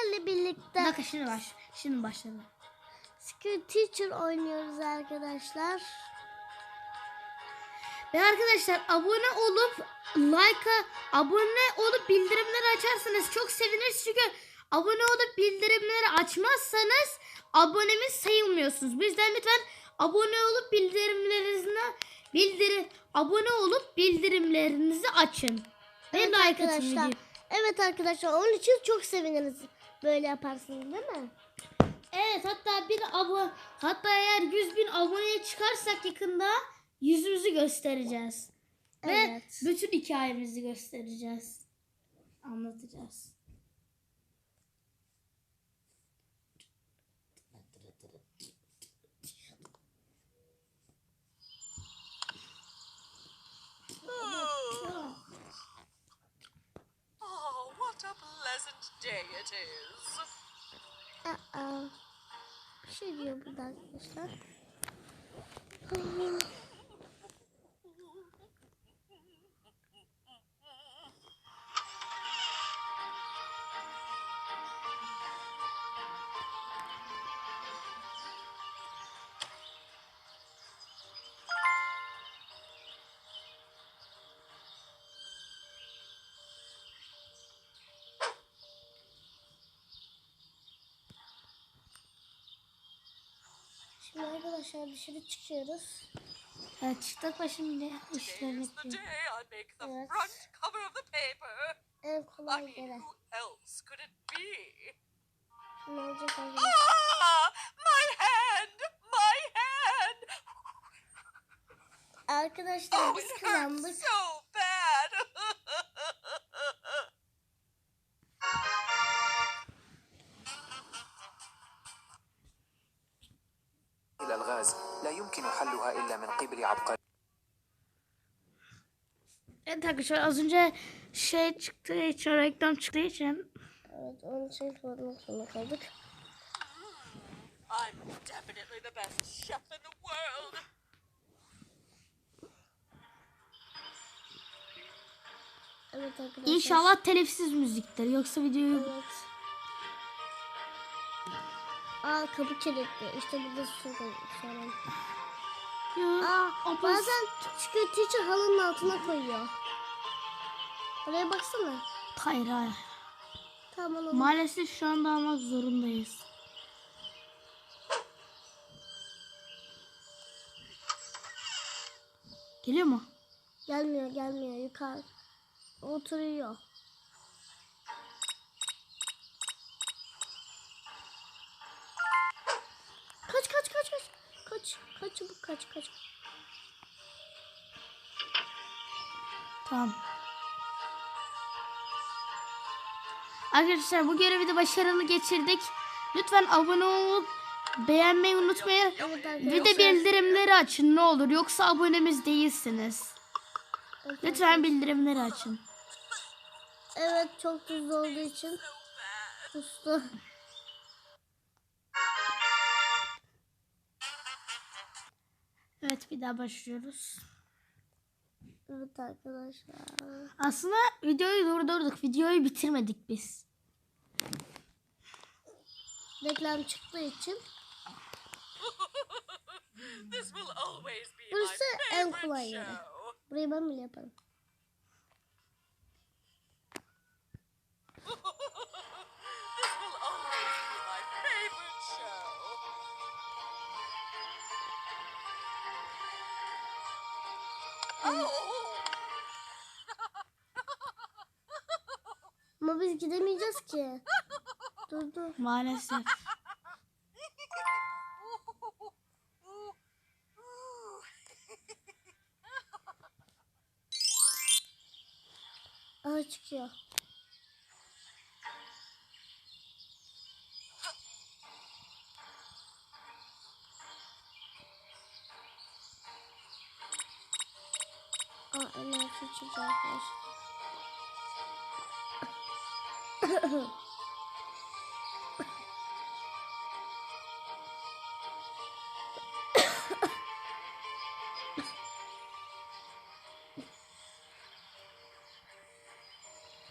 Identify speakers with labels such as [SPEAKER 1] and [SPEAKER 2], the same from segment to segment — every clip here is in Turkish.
[SPEAKER 1] sizlerle
[SPEAKER 2] Bir
[SPEAKER 1] birlikte
[SPEAKER 2] dakika şimdi baş. Şimdi başladı.
[SPEAKER 1] Skill Teacher oynuyoruz arkadaşlar.
[SPEAKER 2] Ve arkadaşlar abone olup like'a abone olup bildirimleri açarsanız çok seviniriz. Çünkü abone olup bildirimleri açmazsanız abonemiz sayılmıyorsunuz. Bizden lütfen abone olup bildirimlerinizi bildiri abone olup bildirimlerinizi açın. Ve
[SPEAKER 1] Evet
[SPEAKER 2] like
[SPEAKER 1] arkadaşlar. Evet arkadaşlar onun için çok seviniriz. Böyle yaparsınız değil mi?
[SPEAKER 2] Evet hatta bir abone hatta eğer 100 bin aboneye çıkarsak yakında yüzümüzü göstereceğiz. Ve
[SPEAKER 1] Evet.
[SPEAKER 2] bütün hikayemizi göstereceğiz. Anlatacağız.
[SPEAKER 1] Şey diyor burada arkadaşlar. Şimdi arkadaşlar dışarı çıkıyoruz.
[SPEAKER 2] Evet çıktık başımda
[SPEAKER 3] Today
[SPEAKER 2] işler
[SPEAKER 3] is the
[SPEAKER 2] yapıyor.
[SPEAKER 3] day I make the
[SPEAKER 1] Yes.
[SPEAKER 3] front cover of the paper.
[SPEAKER 1] En kolay gelen. Ne olacak arkadaşlar?
[SPEAKER 3] Ah, my hand, my hand.
[SPEAKER 1] Arkadaşlar
[SPEAKER 3] Oh,
[SPEAKER 1] biz
[SPEAKER 3] hurts
[SPEAKER 1] kazandık.
[SPEAKER 2] Evet arkadaşlar az önce şey çıktığı için reklam çıktığı için
[SPEAKER 1] Evet onun için sormak zorunda kaldık.
[SPEAKER 3] I'm definitely the best chef in the world.
[SPEAKER 1] Evet arkadaşlar.
[SPEAKER 2] İnşallah telifsiz müziktir. Yoksa videoyu
[SPEAKER 1] Evet. Aa kapı kilitli. İşte burada su koyuyor sorun.
[SPEAKER 2] Ya,
[SPEAKER 1] Aa bazen Skill Teacher halının altına koyuyor. Oraya baksana.
[SPEAKER 2] Hayır hayır.
[SPEAKER 1] Tamam oğlum.
[SPEAKER 2] Maalesef şu anda almak zorundayız. Geliyor mu?
[SPEAKER 1] gelmiyor gelmiyor yukarı. Oturuyor. Kaç kaç.
[SPEAKER 2] Tamam. Arkadaşlar bu görevi de başarılı geçirdik. Lütfen abone olup beğenmeyi unutmayın. Ve de bildirimleri açın ne olur. Yoksa abonemiz değilsiniz. Lütfen bildirimleri açın.
[SPEAKER 1] Evet çok tuzlu olduğu için kustu.
[SPEAKER 2] Evet bir daha başlıyoruz.
[SPEAKER 1] Evet arkadaşlar.
[SPEAKER 2] Aslında videoyu durdurduk. Videoyu bitirmedik biz.
[SPEAKER 1] Reklam çıktığı için.
[SPEAKER 3] This will always be
[SPEAKER 1] Burası en kolay yeri. Burayı ben bile yaparım. Ama biz gidemeyeceğiz ki. Dur dur.
[SPEAKER 2] Maalesef.
[SPEAKER 1] Aha çıkıyor. Aa enerji çıkıyor arkadaşlar.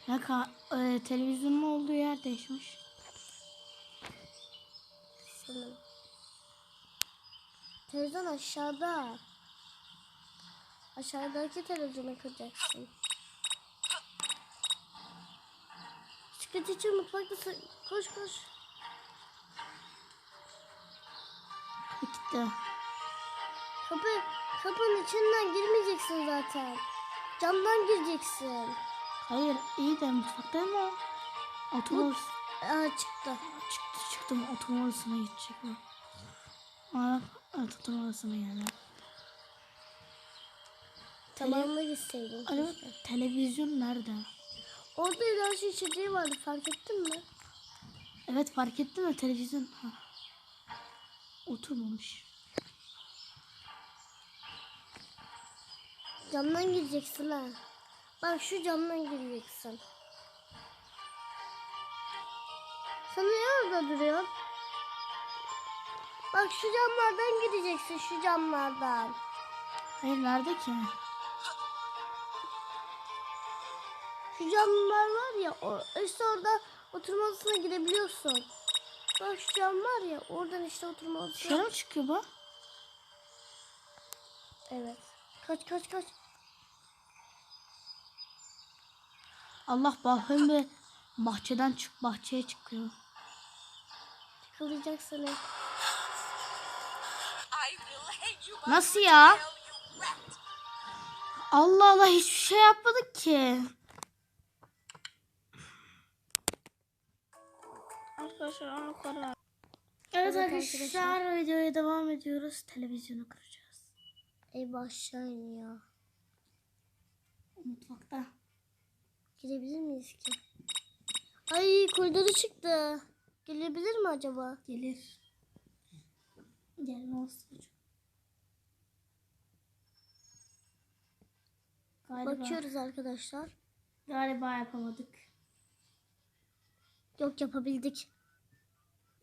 [SPEAKER 2] Ya ka- e, televizyonun olduğu yer değişmiş.
[SPEAKER 1] Televizyon aşağıda. Aşağıdaki televizyona kıracaksın. Çıkıt için mutfakta koş koş.
[SPEAKER 2] Bitti.
[SPEAKER 1] Kapı, kapının içinden girmeyeceksin zaten. Camdan gireceksin.
[SPEAKER 2] Hayır iyi de mutfakta mı? Odası.
[SPEAKER 1] Aa çıktı.
[SPEAKER 2] Çıktı çıktım oturma odasına gidecek o. Aa, oturma odasına geldi.
[SPEAKER 1] Tamamına gitseydin.
[SPEAKER 2] Alo
[SPEAKER 1] keşke.
[SPEAKER 2] televizyon nerede?
[SPEAKER 1] Orada enerji içeceği vardı fark ettin mi?
[SPEAKER 2] Evet fark ettim de televizyon. Ha. Oturmamış.
[SPEAKER 1] Camdan gireceksin ha. Bak şu camdan gireceksin. Sen niye orada duruyorsun? Bak şu camlardan gireceksin şu camlardan.
[SPEAKER 2] Hayır nerede ki?
[SPEAKER 1] Şu camlar var ya o, işte orada oturma odasına girebiliyorsun. Bak şu cam var ya oradan işte oturma odasına.
[SPEAKER 2] Dışarı çıkıyor bu?
[SPEAKER 1] Evet. Kaç kaç kaç.
[SPEAKER 2] Allah bakın bir bahçeden çık bahçeye çıkıyor.
[SPEAKER 3] By
[SPEAKER 2] Nasıl ya? Allah Allah hiçbir şey yapmadık ki. Arkadaşlar onu koru. Evet arkadaşlar videoya devam ediyoruz. Televizyonu kıracağız.
[SPEAKER 1] Ey aşağı iniyor.
[SPEAKER 2] Mutfakta.
[SPEAKER 1] Girebilir miyiz ki? Ay koridoru çıktı. Gelebilir mi acaba?
[SPEAKER 2] Gelir. Gelmez çocuk. Galiba,
[SPEAKER 1] Bakıyoruz arkadaşlar.
[SPEAKER 2] galiba yapamadık.
[SPEAKER 1] Yok yapabildik.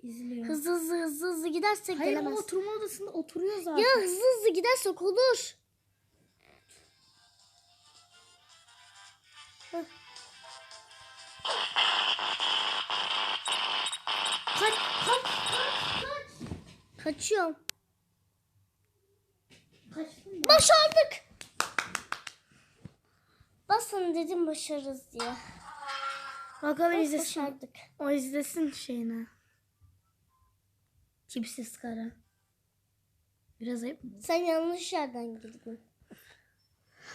[SPEAKER 2] İzliyor.
[SPEAKER 1] Hızlı hızlı hızlı hızlı gidersek
[SPEAKER 2] Hayır
[SPEAKER 1] gelemez.
[SPEAKER 2] oturma odasında oturuyor zaten.
[SPEAKER 1] Ya hızlı hızlı gidersek olur.
[SPEAKER 2] Kaç, kaç, kaç, kaç.
[SPEAKER 1] Kaçıyorum.
[SPEAKER 2] Kaçtın?
[SPEAKER 1] Başardık. Basın dedim başarırız diye.
[SPEAKER 2] Bakalım
[SPEAKER 1] Bak,
[SPEAKER 2] izlesin.
[SPEAKER 1] başardık.
[SPEAKER 2] O izlesin şeyini. Tipsiz kara. Biraz ayıp mı?
[SPEAKER 1] Sen yanlış yerden girdin.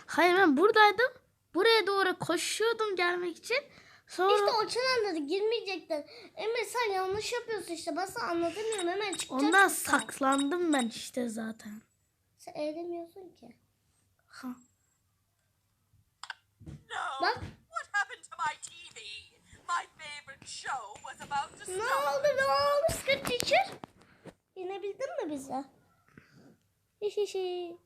[SPEAKER 2] Hayır ben buradaydım. Buraya doğru koşuyordum gelmek için. Sonra
[SPEAKER 1] İşte o çenende de girmeyecektin. Emre sen yanlış yapıyorsun işte. Ben sana anlatamıyorum. Hemen çıkacaksın.
[SPEAKER 2] ondan
[SPEAKER 1] sen.
[SPEAKER 2] saklandım ben işte zaten.
[SPEAKER 1] Sen eğlemiyorsun ki.
[SPEAKER 2] Ha.
[SPEAKER 1] Bak.
[SPEAKER 3] My TV? My favorite show was about to
[SPEAKER 1] Ne
[SPEAKER 3] start.
[SPEAKER 1] oldu ne oldu Skirt Teacher? Yenebildin mi bize? Hihihi.